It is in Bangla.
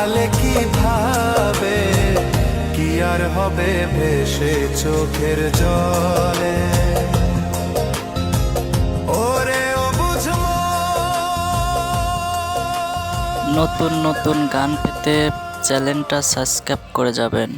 কি হালে কি ভাবে কি আর হবে ভেসে চোখের জলে? নতুন নতুন গান পেতে চ্যানেলটা সাবস্ক্রাইব করে যাবেন।